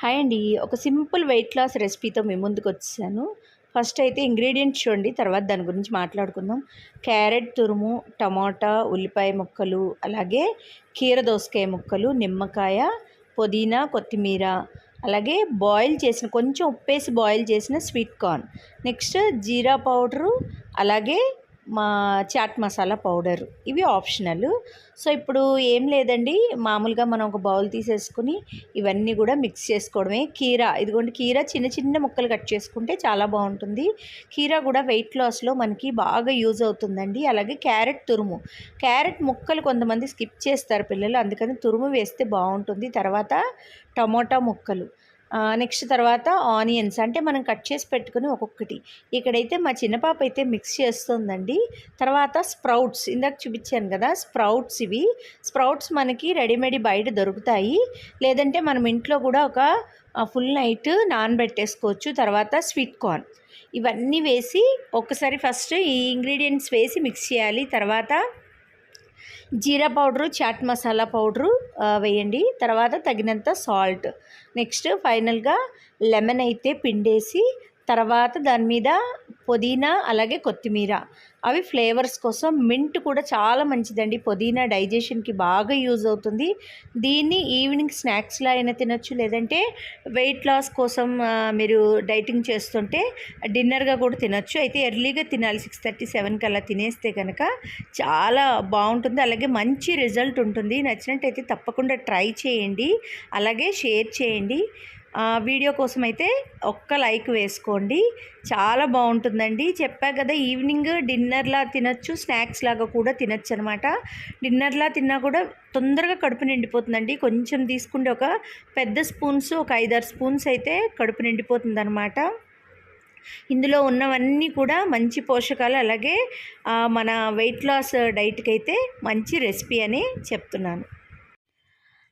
Hi అండి. ఒక simple weight loss రెసిపీతో మీ ముందుకు వచ్చాను. ఫస్ట్ అయితే ఇంగ్రీడియంట్స్ చూడండి తర్వాత దాని గురించి మాట్లాడుకుందాం. క్యారెట్ తురుము టమాటా ఉల్లిపాయ ముక్కలు అలాగే కీర దోసకాయ ముక్కలు నిమ్మకాయ పుదీనా కొత్తిమీర అలాగే బాయిల్ చేసిన కొంచెం ఉప్పేసి బాయిల్ చేసిన sweet corn. Next jeera powder అలాగే మా చాట్ మసాలా పౌడర్. ఇవి ఆప్షనల్. సో ఇప్పుడు ఏం లేదండి. మామూలుగా మనం ఒక బౌల్ తీసేసుకుని ఇవన్నీ కూడా మిక్స్ చేసుకోవడమే. కీరా ఇదిగోండి కీరా చిన్న చిన్న ముక్కలు కట్ చేసుకుంటే చాలా బాగుంటుంది. కీరా కూడా వెయిట్ లాస్లో మనకి బాగా యూజ్ అవుతుందండి. అలాగే క్యారెట్ తురుము. క్యారెట్ ముక్కలు కొంతమంది స్కిప్ చేస్తారు పిల్లలు. అందుకని తురుము వేస్తే బాగుంటుంది. తర్వాత టమోటా ముక్కలు. నెక్స్ట్ తర్వాత ఆనియన్స్ అంటే మనం కట్ చేసి పెట్టుకుని ఒక్కొక్కటి. ఇక్కడైతే మా చిన్న పాప అయితే మిక్స్ చేస్తుందండి. తర్వాత స్ప్రౌట్స్ ఇందాక చూపించాను కదా స్ప్రౌట్స్ ఇవి. స్ప్రౌట్స్ మనకి రెడీమేడ్ బయట దొరుకుతాయి. లేదంటే మనం ఇంట్లో కూడా ఒక ఫుల్ నైట్ నానబెట్టేసుకోవచ్చు. తర్వాత స్వీట్ కార్న్. ఇవన్నీ వేసి ఒక్కసారి ఫస్ట్ ఈ ఇంగ్రీడియంట్స్ వేసి మిక్స్ చేయాలి. తర్వాత జీరా పౌడరు చాట్ మసాలా పౌడరు వేయండి. తర్వాత తగినంత సాల్ట్. నెక్స్ట్ ఫైనల్గా లెమన్ అయితే పిండేసి తర్వాత దాని మీద పుదీనా అలాగే కొత్తిమీర. అవి ఫ్లేవర్స్ కోసం మింట్ కూడా చాలా మంచిదండి. పుదీనా డైజెషన్కి బాగా యూజ్ అవుతుంది. దీన్ని ఈవినింగ్ స్నాక్స్లో అయినా తినొచ్చు. లేదంటే వెయిట్ లాస్ కోసం మీరు డైటింగ్ చేస్తుంటే డిన్నర్గా కూడా తినొచ్చు. అయితే ఎర్లీగా తినాలి. సిక్స్ థర్టీ సెవెన్కి అలా తినేస్తే కనుక చాలా బాగుంటుంది. అలాగే మంచి రిజల్ట్ ఉంటుంది. నచ్చినట్టయితే తప్పకుండా ట్రై చేయండి. అలాగే షేర్ చేయండి. వీడియో కోసం అయితే ఒక్క లైక్ వేసుకోండి. చాలా బాగుంటుందండి. చెప్పా కదా ఈవినింగ్ డిన్నర్లా తినచ్చు స్నాక్స్ లాగా కూడా తినచ్చు అనమాట డిన్నర్లా తిన్నా కూడా తొందరగా కడుపు నిండిపోతుందండి. కొంచెం తీసుకుంటే ఒక పెద్ద స్పూన్స్ ఒక ఐదారు స్పూన్స్ అయితే కడుపు నిండిపోతుంది అనమాట ఇందులో ఉన్నవన్నీ కూడా మంచి పోషకాలు అలాగే మన వెయిట్ లాస్ డైట్కి అయితే మంచి రెసిపీ అని చెప్తున్నాను.